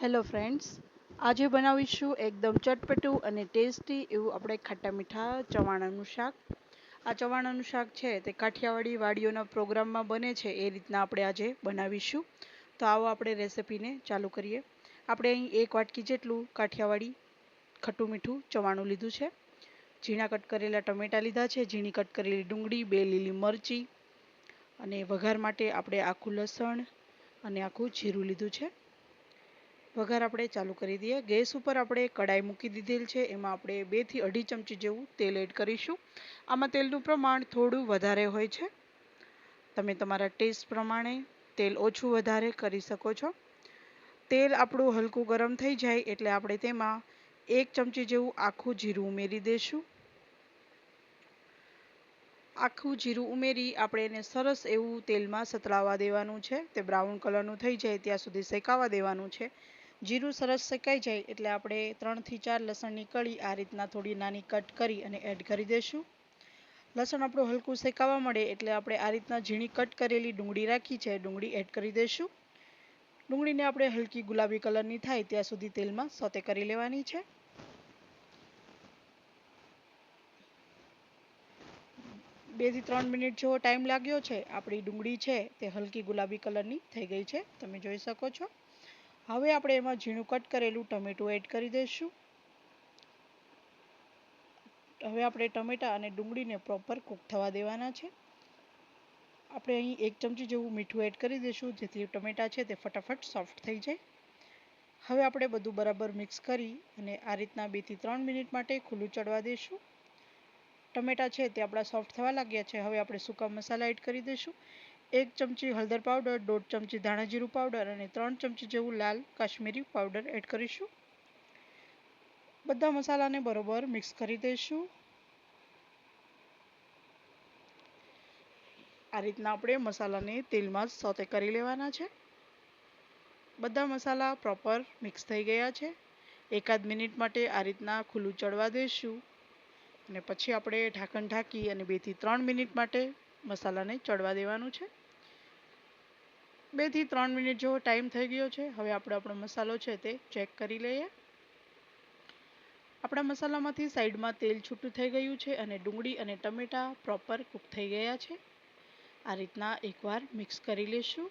Hello friends આજે બનાવીશું એકદમ ચટપટું અને ટેસ્ટી એવું આપણે ખાટા મીઠા ચવાણાનું શાક. આ ચવાણાનું શાક છે તે કાઠિયાવાડી વાડીઓના પ્રોગ્રામમાં બને છે, એ રીતના આપણે આજે બનાવીશું. તો આવો આપણે રેસિપીને ચાલુ કરીએ. આપણે અહીં એક વાટકી જેટલું કાઠિયાવાડી ખટ્ટું મીઠું ચવાણું લીધું છે. ઝીણા કટ કરેલા ટમેટાં લીધા છે, ઝીણી કટ કરેલી ડુંગળી, બે લીલી મરચી અને વઘાર માટે આપણે આખું લસણ અને આખું જીરું લીધું છે. વઘાર આપણે ચાલુ કરી દઈએ. ગેસ ઉપર આપણે કડાઈ મૂકી દીધેલ છે. એમાં આપણે બેથી અઢી ચમચી જેવું તેલ એડ કરીશું. આમાં તેલનું પ્રમાણ થોડું વધારે હોય છે. તમે તમારા ટેસ્ટ પ્રમાણે તેલ ઓછું વધારે કરી શકો છો. તેલ આપણું હલકું ગરમ થઈ જાય એટલે આપણે તેમાં એક ચમચી જેવું આખું જીરું ઉમેરી દઈશું આખું જીરું ઉમેરી આપણે એને સરસ એવું તેલમાં સતળાવા દેવાનું છે. તે બ્રાઉન કલરનું થઈ જાય ત્યાં સુધી શેકાવા દેવાનું છે. જીરું સરસ શેકાઈ જાય એટલે આપણે ત્રણથી ચાર લસણની કળી આ રીતના થોડી નાની કટ કરી અને એડ કરી દઈશું. લસણ આપણું હલકું શેકાવા મળે એટલે આપણે આ રીતના ઝીણી કટ કરેલી ડુંગળી રાખી છે, ડુંગળી એડ કરી દઈશું. ડુંગળીને આપણે હલકી ગુલાબી કલરની થાય ત્યાં સુધી તેલમાં સોતે કરી લેવાની છે. બેથી ત્રણ મિનિટ જેવો ટાઈમ લાગ્યો છે. આપણી ડુંગળી છે તે હલકી ગુલાબી કલરની થઈ ગઈ છે. તમે જોઈ શકો છો. હવે આપણે એમાં ઝીણું કટ કરેલું ટમેટું એડ કરી દઈશું. હવે આપણે ટમેટા અને ડુંગળીને પ્રોપર કૂક થવા દેવાના છે. આપણે અહીં એક ચમચી જેવું મીઠું એડ કરી દઈશું, જેથી ટમેટા છે તે ફટાફટ સોફ્ટ થઈ જાય. હવે આપણે બધું બરાબર મિક્સ કરી અને આ રીતના બેથી ત્રણ મિનિટ માટે ખુલ્લું ચડવા દઈશું. ટમેટા છે તે આપણા સોફ્ટ થવા લાગ્યા છે, હવે આપણે સૂકા મસાલા એડ કરી દઈશું. એક ચમચી હળદર પાવડર, દોઢ ચમચી ધાણા જીરું પાવડર અને ત્રણ ચમચી જેવું લાલ કાશ્મીરી પાવડર એડ કરીશું. બધા મસાલાને બરોબર મિક્સ કરી દઈશું. આ રીતના આપણે મસાલાને તેલમાં સોતે કરી લેવાના છે. બધા મસાલા પ્રોપર મિક્સ થઈ ગયા છે. એકાદ મિનિટ માટે આ રીતના ખુલ્લું ચડવા દઈશું અને પછી આપણે ઢાંકણ ઢાંકી અને બેથી ત્રણ મિનિટ માટે મસાલાને ચડવા દેવાનું છે. બેથી ત્રણ મિનિટ જેવો ટાઈમ થઈ ગયો છે. હવે આપણે આપણો મસાલો છે તે ચેક કરી લઈએ. આપણા મસાલામાંથી સાઈડમાં તેલ છૂટું થઈ ગયું છે અને ડુંગળી અને ટમેટાં પ્રોપર કૂક થઈ ગયા છે. આ રીતના એકવાર મિક્સ કરી લઈશું.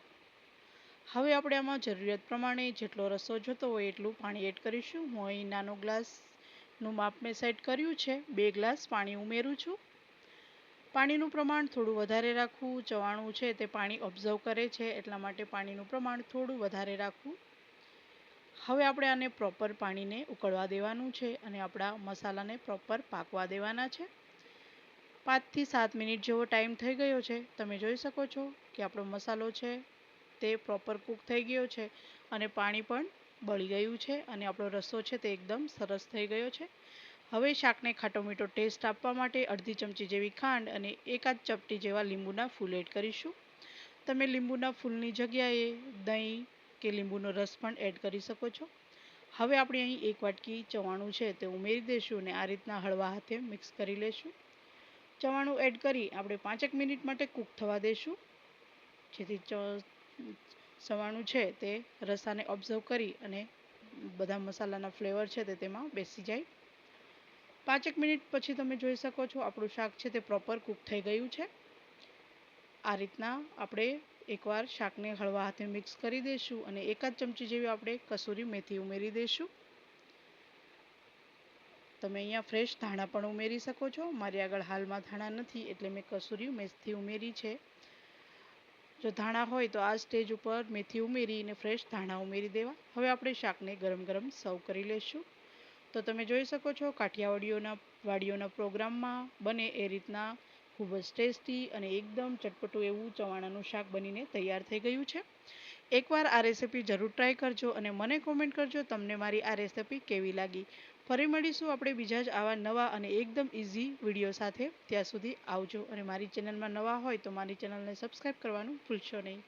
હવે આપણે આમાં જરૂરિયાત પ્રમાણે જેટલો રસો જોતો હોય એટલું પાણી એડ કરીશું. હું અહીં નાનો ગ્લાસનું માપ મેં સેટ કર્યું છે. બે ગ્લાસ પાણી ઉમેરું છું. પાણીનું પ્રમાણ થોડું વધારે રાખવું, ચવાણું છે તે પાણી ઓબ્ઝર્વ કરે છે, એટલા માટે પાણીનું પ્રમાણ થોડું વધારે રાખવું. હવે આપણે આને પ્રોપર પાણીને ઉકળવા દેવાનું છે અને આપણા મસાલાને પ્રોપર પાકવા દેવાના છે. પાંચથી સાત મિનિટ જેવો ટાઈમ થઈ ગયો છે. તમે જોઈ શકો છો કે આપણો મસાલો છે તે પ્રોપર કૂક થઈ ગયો છે અને પાણી પણ બળી ગયું છે અને આપણો રસો છે તે એકદમ સરસ થઈ ગયો છે. હવે શાકને ખાટો મીઠો ટેસ્ટ આપવા માટે અડધી ચમચી જેવી ખાંડ અને એકાદ ચપટી જેવા લીંબુના ફૂલ એડ કરીશું. તમે લીંબુના ફૂલની જગ્યાએ દહીં કે લીંબુનો રસ પણ એડ કરી શકો છો. હવે આપણે અહીં એક વાટકી ચવાણું છે તે ઉમેરી દઈશું અને આ રીતના હળવા હાથે મિક્સ કરી લઈશું ચવાણું એડ કરી આપણે પાંચેક મિનિટ માટે કૂક થવા દઈશું. જેથી ચવાણું છે તે રસાને ઓબ્ઝર્વ કરી અને બધા મસાલાના ફ્લેવર છે તે તેમાં બેસી જાય. પાંચેક મિનિટ પછી તમે જોઈ શકો છો આપણું શાક છે તે પ્રોપર કૂક થઈ ગયું છે. આ રીતના આપણે એકવાર શાકને હળવા હાથે મિક્સ કરી દઈશું અને એકાદ ચમચી જેવી આપણે કસૂરી મેથી ઉમેરી દઈશું. તમે અહીંયા ફ્રેશ ધાણા પણ ઉમેરી શકો છો. મારી આગળ હાલમાં ધાણા નથી એટલે મેં કસૂરી મેથી ઉમેરી છે. જો ધાણા હોય તો આ સ્ટેજ ઉપર મેથી ઉમેરીને ફ્રેશ ધાણા ઉમેરી દેવા. હવે આપણે શાકને ગરમ ગરમ સર્વ કરી લઈશું. તો તમે જોઈ શકો છો કાઠિયાવાડીઓના વાડીઓના પ્રોગ્રામમાં બને એ રીતના ખૂબ જ ટેસ્ટી અને એકદમ ચટપટું એવું ચવાણાનું શાક બનીને તૈયાર થઈ ગયું છે. એકવાર આ રેસીપી જરૂર ટ્રાય કરજો અને મને કોમેન્ટ કરજો તમને મારી આ રેસીપી કેવી લાગી. ફરી મળીશું આપણે બીજા જ આવા નવા અને એકદમ ઇઝી વીડિયો સાથે. ત્યાં સુધી આવજો અને મારી ચેનલમાં નવા હોય તો મારી ચેનલને સબસ્ક્રાઈબ કરવાનું ભૂલશો નહીં.